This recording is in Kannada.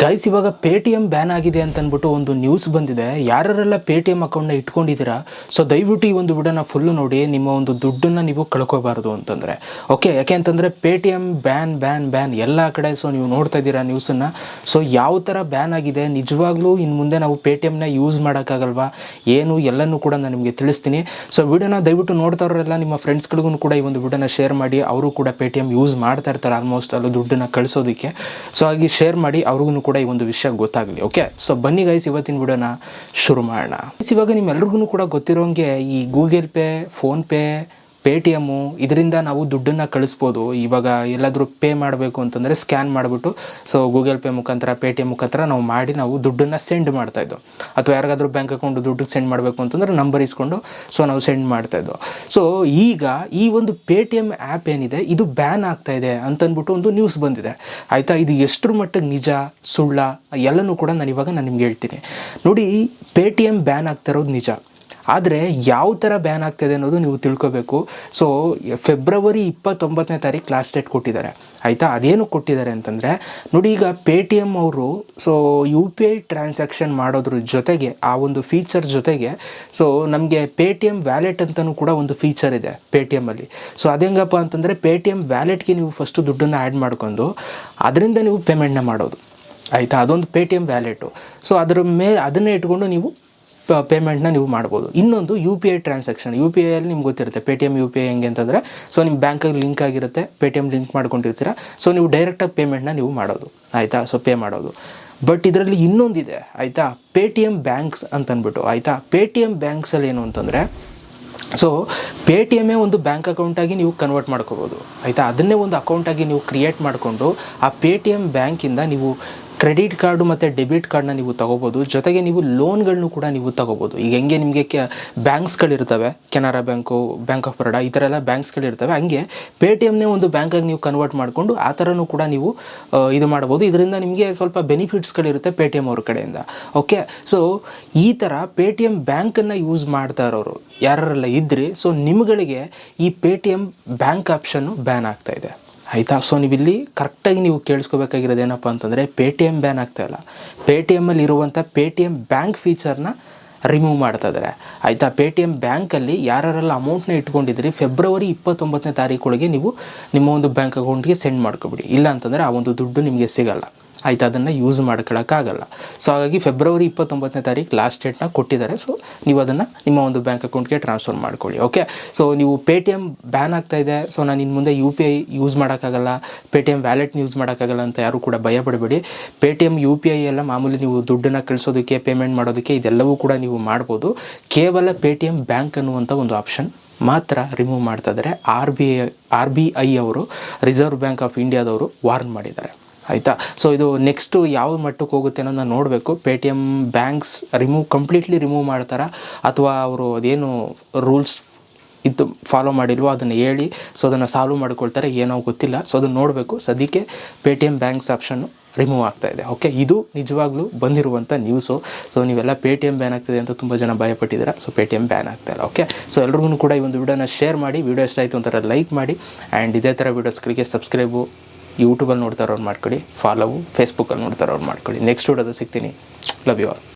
ಗೈಸ್ ಇವಾಗ ಪೇ ಟಿ ಎಂ ಬ್ಯಾನ್ ಆಗಿದೆ ಅಂತ ಅಂದ್ಬಿಟ್ಟು ಒಂದು ನ್ಯೂಸ್ ಬಂದಿದೆ. ಯಾರೆಲ್ಲ ಪೇ ಟಿ ಎಂ ಅಕೌಂಟ್ನ ಇಟ್ಕೊಂಡಿದ್ದೀರಾ? ಸೊ ದಯವಿಟ್ಟು ಈ ಒಂದು ವಿಡಿಯೋನ ಫುಲ್ಲು ನೋಡಿ, ನಿಮ್ಮ ಒಂದು ದುಡ್ಡನ್ನು ನೀವು ಕಳ್ಕೋಬಾರ್ದು ಅಂತಂದರೆ. ಓಕೆ ಯಾಕೆ ಅಂತಂದರೆ pay T M ban ban ban ಎಲ್ಲ ಕಡೆ ಸೊ ನೀವು ನೋಡ್ತಾ ಇದ್ದೀರಾ ನ್ಯೂಸನ್ನು ಸೊ ಯಾವ ಥರ ಬ್ಯಾನ್ ಆಗಿದೆ? ನಿಜವಾಗ್ಲೂ ಇನ್ನು ಮುಂದೆ ನಾವು ಪೇ ಟಿ ಎಮ್ನ ಯೂಸ್ ಮಾಡೋಕ್ಕಾಗಲ್ವಾ? ಏನು? ಎಲ್ಲನೂ ಕೂಡ ನಾನು ನಿಮಗೆ ತಿಳಿಸ್ತೀನಿ. ಸೊ ವಿಡಿಯೋನ ದಯವಿಟ್ಟು ನೋಡ್ತಾರೋರೆಲ್ಲ ನಿಮ್ಮ ಫ್ರೆಂಡ್ಸ್ಗಳಿಗೂ ಕೂಡ ಈ ಒಂದು ವಿಡಿಯೋನ ಶೇರ್ ಮಾಡಿ, ಅವರು ಕೂಡ ಪೇ ಟಿ ಎಂ ಯೂಸ್ ಮಾಡ್ತಾ ಇರ್ತಾರೆ ಆಲ್ಮೋಸ್ಟ್ ಅಲ್ಲೂ ದುಡ್ಡನ್ನು ಕಳಿಸೋದಕ್ಕೆ. ಸೊ ಹಾಗೆ ಶೇರ್ ಮಾಡಿ, ಅವ್ರಿಗೂ ಕೂಡ ಈ ಒಂದು ವಿಷಯ ಗೊತ್ತಾಗಲಿ ಓಕೆ ಸೊ ಬನ್ನಿ ಗೈಸ್ ಇವತ್ತಿನ ವಿಡಿಯೋನ ಶುರು ಮಾಡೋಣ. ಇವಾಗ ನಿಮ್ಮೆಲ್ರಿಗೂ ಕೂಡ ಗೊತ್ತಿರೋಂಗೆ ಈ Google Pay PhonePe Paytm ಇದರಿಂದ ನಾವು ದುಡ್ಡನ್ನು ಕಳಿಸ್ಬೋದು. ಇವಾಗ ಎಲ್ಲಾದರೂ ಪೇ ಮಾಡಬೇಕು ಅಂತಂದರೆ ಸ್ಕ್ಯಾನ್ ಮಾಡಿಬಿಟ್ಟು, ಸೊ ಗೂಗಲ್ ಪೇ ಮುಖಾಂತರ ಪೇ ಟಿ ಎಂ ಮುಖಾಂತರ ನಾವು ಮಾಡಿ ನಾವು ದುಡ್ಡನ್ನು ಸೆಂಡ್ ಮಾಡ್ತಾಯಿದ್ದು ಅಥವಾ ಯಾರಿಗಾದರೂ ಬ್ಯಾಂಕ್ ಅಕೌಂಟ್ ದುಡ್ಡು ಸೆಂಡ್ ಮಾಡಬೇಕು ಅಂತಂದ್ರೆ ನಂಬರ್ ಇಸ್ಕೊಂಡು, ಸೊ ನಾವು ಸೆಂಡ್ ಮಾಡ್ತಾಯಿದ್ದು ಸೊ ಈಗ ಈ ಒಂದು ಪೇ ಟಿ ಎಂ ಆ್ಯಪ್ ಏನಿದೆ, ಇದು ಬ್ಯಾನ್ ಆಗ್ತಾ ಇದೆ ಅಂತಂದ್ಬಿಟ್ಟು ಒಂದು ನ್ಯೂಸ್ ಬಂದಿದೆ. ಆಯಿತಾ? ಇದು ಎಷ್ಟರ ಮಟ್ಟಿಗೆ ನಿಜ, ಸುಳ್ಳ, ಎಲ್ಲನೂ ಕೂಡ ನಾನು ಇವಾಗ ನಾನು ನಿಮ್ಗೆ ಹೇಳ್ತೀನಿ. ನೋಡಿ ಪೇ ಟಿ ಎಂ ಬ್ಯಾನ್ ಆಗ್ತಾ ಇರೋದು ನಿಜ. ಆದರೆ ಯಾವ ಥರ ಬ್ಯಾನ್ ಆಗ್ತಿದೆ ಅನ್ನೋದು ನೀವು ತಿಳ್ಕೋಬೇಕು. ಸೊ ಫೆಬ್ರವರಿ ಇಪ್ಪತ್ತೊಂಬತ್ತನೇ ತಾರೀಕು ಲಾಸ್ಟ್ ಡೇಟ್ ಕೊಟ್ಟಿದ್ದಾರೆ. ಆಯಿತಾ? ಅದೇನು ಕೊಟ್ಟಿದ್ದಾರೆ ಅಂತಂದರೆ, ನೋಡಿ ಈಗ ಪೇ ಟಿ ಎಂ ಅವರು so U P I transaction ಮಾಡೋದ್ರ ಜೊತೆಗೆ, ಆ ಒಂದು ಫೀಚರ್ ಜೊತೆಗೆ ಸೊ ನಮಗೆ ಪೇ ಟಿ ಎಂ ವ್ಯಾಲೆಟ್ ಅಂತಲೂ ಕೂಡ ಒಂದು ಫೀಚರ್ ಇದೆ ಪೇ ಟಿ ಎಮ್ಮಲ್ಲಿ ಸೊ ಅದೆಂಗಪ್ಪ ಅಂತಂದರೆ ಪೇ ಟಿ ಎಂ ವ್ಯಾಲೆಟ್ಗೆ ನೀವು ಫಸ್ಟು ದುಡ್ಡನ್ನು ಆ್ಯಡ್ ಮಾಡ್ಕೊಂಡು, ಅದರಿಂದ ನೀವು ಪೇಮೆಂಟ್ನ ಮಾಡೋದು. ಆಯಿತಾ? ಅದೊಂದು Paytm wallet so ಅದರ ಮೇಲೆ ಅದನ್ನೇ ಇಟ್ಕೊಂಡು ನೀವು ಪೇಮೆಂಟ್ನ ನೀವು ಮಾಡ್ಬೋದು. ಇನ್ನೊಂದು U P I transaction U P ಐಯಲ್ಲಿ ನಿಮ್ಗೆ ಗೊತ್ತಿರುತ್ತೆ Paytm U P I ಹೆಂಗೆ ಅಂತಂದರೆ ಸೊ ನಿಮ್ಮ ಬ್ಯಾಂಕಲ್ಲಿ ಲಿಂಕ್ ಆಗಿರುತ್ತೆ ಪೇ ಟಿ ಎಂ ಲಿಂಕ್ ಮಾಡ್ಕೊಂಡಿರ್ತೀರ ಸೊ ನೀವು ಡೈರೆಕ್ಟಾಗಿ ಪೇಮೆಂಟ್ನ ನೀವು ಮಾಡೋದು, ಆಯಿತಾ? ಸೊ ಪೇ ಮಾಡೋದು. ಬಟ್ ಇದರಲ್ಲಿ ಇನ್ನೊಂದಿದೆ, ಆಯಿತಾ? ಪೇ ಟಿ ಎಂ ಬ್ಯಾಂಕ್ಸ್ ಅಂತ ಅಂದ್ಬಿಟ್ಟು ಆಯಿತಾ? ಪೇ ಟಿ ಎಂ ಬ್ಯಾಂಕ್ಸಲ್ಲಿ ಏನು ಅಂತಂದರೆ ಸೊ ಪೇ ಟಿ ಎಮ್ಮೇ ಒಂದು ಬ್ಯಾಂಕ್ ಅಕೌಂಟಾಗಿ ನೀವು ಕನ್ವರ್ಟ್ ಮಾಡ್ಕೋಬೋದು, ಆಯಿತಾ? ಅದನ್ನೇ ಒಂದು ಅಕೌಂಟಾಗಿ ನೀವು ಕ್ರಿಯೇಟ್ ಮಾಡಿಕೊಂಡು, ಆ ಪೇ ಟಿ ಎಂ ಬ್ಯಾಂಕಿಂದ ನೀವು ಕ್ರೆಡಿಟ್ ಕಾರ್ಡು ಮತ್ತು ಡೆಬಿಟ್ ಕಾರ್ಡನ್ನ ನೀವು ತೊಗೋಬೋದು. ಜೊತೆಗೆ ನೀವು ಲೋನ್ಗಳನ್ನು ಕೂಡ ನೀವು ತೊಗೋಬೋದು. ಈಗ ಹೆಂಗೆ ನಿಮಗೆ ಕೆ, ಬ್ಯಾಂಕ್ಸ್ಗಳಿರ್ತವೆ. Canara bank, bank of Baroda ಈ ಥರ ಎಲ್ಲ ಬ್ಯಾಂಕ್ಸ್ಗಳಿರ್ತವೆ. ಹಂಗೆ ಪೇ ಟಿ ಎಮ್ನೇ ಒಂದು ಬ್ಯಾಂಕಾಗಿ ನೀವು ಕನ್ವರ್ಟ್ ಮಾಡಿಕೊಂಡು ಆ ಥರನೂ ಕೂಡ ನೀವು ಇದು ಮಾಡ್ಬೋದು. ಇದರಿಂದ ನಿಮಗೆ ಸ್ವಲ್ಪ ಬೆನಿಫಿಟ್ಸ್ಗಳಿರುತ್ತೆ ಪೇ ಟಿ ಎಂ ಅವ್ರ ಕಡೆಯಿಂದ. ಓಕೆ? ಸೊ, ಈ ಥರ ಪೇ ಟಿ ಎಂ ಬ್ಯಾಂಕನ್ನು ಯೂಸ್ ಮಾಡ್ತಾ ಇರೋರು ಯಾರೆಲ್ಲ ಇದ್ರಿ, ಸೊ ನಿಮ್ಗಳಿಗೆ ಈ Paytm bank option ban ಆಗ್ತಾ ಇದೆ. ಆಯಿತಾ? ಸೊ ನೀವಿಲ್ಲಿ ಕರೆಕ್ಟಾಗಿ ನೀವು ಕೇಳಿಸ್ಕೋಬೇಕಾಗಿರೋದು ಏನಪ್ಪ ಅಂತಂದರೆ ಪೇ ಟಿ ಎಂ ಬ್ಯಾನ್ ಆಗ್ತಾಯಿಲ್ಲ ಇಲ್ಲ. ಪೇ ಟಿ ಎಮ್ಮಲ್ಲಿ ಇರುವಂಥ ಪೇ ಟಿ ಎಂ ಬ್ಯಾಂಕ್ ಫೀಚರ್ನ ರಿಮೂವ್ ಮಾಡ್ತಾ ಇದ್ದಾರೆ ಆಯಿತಾ? ಪೇ ಟಿ ಎಂ ಬ್ಯಾಂಕಲ್ಲಿ ಯಾರೆಲ್ಲ ಅಮೌಂಟ್ನ ಇಟ್ಕೊಂಡಿದ್ರಿ ಫೆಬ್ರವರಿ ಇಪ್ಪತ್ತೊಂಬತ್ತನೇ ತಾರೀಕೊಳಗೆ ನೀವು ನಿಮ್ಮ ಒಂದು ಬ್ಯಾಂಕ್ ಅಕೌಂಟ್ಗೆ ಸೆಂಡ್ ಮಾಡ್ಕೊಬಿಡಿ. ಇಲ್ಲ ಅಂತಂದರೆ ಆ ಒಂದು ದುಡ್ಡು ನಿಮಗೆ ಸಿಗಲ್ಲ. ಆಯಿತಾ, ಅದನ್ನು ಯೂಸ್ ಮಾಡ್ಕೊಳ್ಳೋಕ್ಕಾಗಲ್ಲ ಸೊ ಹಾಗಾಗಿ ಫೆಬ್ರವರಿ ಇಪ್ಪತ್ತೊಂಬತ್ತನೇ ತಾರೀಕು ಲಾಸ್ಟ್ ಡೇಟ್ನ ಕೊಟ್ಟಿದ್ದಾರೆ. ಸೊ ನೀವು ಅದನ್ನು ನಿಮ್ಮ ಒಂದು ಬ್ಯಾಂಕ್ ಅಕೌಂಟ್ಗೆ ಟ್ರಾನ್ಸ್ಫರ್ ಮಾಡ್ಕೊಳ್ಳಿ ಓಕೆ ಸೊ ನೀವು ಪೇ ಟಿ ಎಂ ಬ್ಯಾನ್ ಆಗ್ತಾ ಇದೆ. ಸೊ ನಾನು ಇನ್ನು ಮುಂದೆ ಯು ಪಿ ಐ ಯೂಸ್ ಮಾಡೋಕ್ಕಾಗಲ್ಲ. ಪೇ ಟಿ ಎಂ ವ್ಯಾಲೆಟ್ನ ಯೂಸ್ ಮಾಡೋಕ್ಕಾಗಲ್ಲ ಅಂತ ಯಾರೂ ಕೂಡ ಭಯ ಪಡಬೇಡಿ Paytm U P I ಎಲ್ಲ ಮಾಮೂಲಿ ನೀವು ದುಡ್ಡನ್ನು ಕಳಿಸೋದಕ್ಕೆ ಪೇಮೆಂಟ್ ಮಾಡೋದಕ್ಕೆ ಇದೆಲ್ಲವೂ ಕೂಡ ನೀವು ಮಾಡ್ಬೋದು. ಕೇವಲ ಪೇ ಟಿ ಎಂ ಬ್ಯಾಂಕ್ ಅನ್ನುವಂಥ ಒಂದು ಆಪ್ಷನ್ ಮಾತ್ರ ರಿಮೂವ್ ಮಾಡ್ತಾ ಇದ್ದಾರೆ. R B I R B I ಅವರು ರಿಸರ್ವ್ ಬ್ಯಾಂಕ್ ಆಫ್ ಇಂಡಿಯಾದವರು ವಾರ್ನ್ ಮಾಡಿದ್ದಾರೆ. ಆಯಿತಾ? ಸೊ ಇದು ನೆಕ್ಸ್ಟು ಯಾವ ಮಟ್ಟಕ್ಕೆ ಹೋಗುತ್ತೆ ಅನ್ನೋದನ್ನ ನೋಡಬೇಕು. Paytm banks remove completely remove ಮಾಡ್ತಾರಾ? ಅಥವಾ ಅವರು ಅದೇನು ರೂಲ್ಸ್ ಇದು ಫಾಲೋ ಮಾಡಿಲ್ವೋ ಅದನ್ನು ಹೇಳಿ ಸೊ ಅದನ್ನು ಸಾಲ್ವ್ ಮಾಡ್ಕೊಳ್ತಾರೆ, ಏನೋ ಗೊತ್ತಿಲ್ಲ. ಸೊ ಅದನ್ನು ನೋಡಬೇಕು. ಸದ್ಯಕ್ಕೆ Paytm banks option remove ಆಗ್ತಾ ಇದೆ. ಓಕೆ ಇದು ನಿಜವಾಗ್ಲೂ ಬಂದಿರುವಂಥ ನ್ಯೂಸು ಸೊ ನೀವೆಲ್ಲ ಪೇ ಟಿ ಎಂ ಬ್ಯಾನ್ ಆಗ್ತಿದೆ ಅಂತ ತುಂಬ ಜನ ಭಯಪಟ್ಟಿದ್ದೀರಾ? So Paytm ban ಆಗ್ತಾ ಇಲ್ಲ. ಓಕೆ ಸೊ ಎಲ್ರಿಗೂ ಕೂಡ ಈ ಒಂದು ವಿಡಿಯೋನ ಶೇರ್ ಮಾಡಿ. ವಿಡಿಯೋ ಇಷ್ಟ ಆಯಿತು ಅಂತಾರೆ ಲೈಕ್ ಮಾಡಿ. ಆ್ಯಂಡ್ ಇದೇ ಥರ ವೀಡಿಯೋಸ್ಗಳಿಗೆ ಸಬ್ಸ್ಕ್ರೈಬು ಯೂಟ್ಯೂಬಲ್ಲಿ ನೋಡ್ತಾರವ್ರು ಮಾಡ್ಕೊಳ್ಳಿ. ಫಾಲೋವು ಫೇಸ್ಬುಕ್ಕಲ್ಲಿ ನೋಡ್ತಾರವ್ರು ಮಾಡ್ಕೊಳ್ಳಿ. ನೆಕ್ಸ್ಟ್ ವಿಡಿಯೋದಲ್ಲಿ ಸಿಗ್ತೀನಿ. Love you all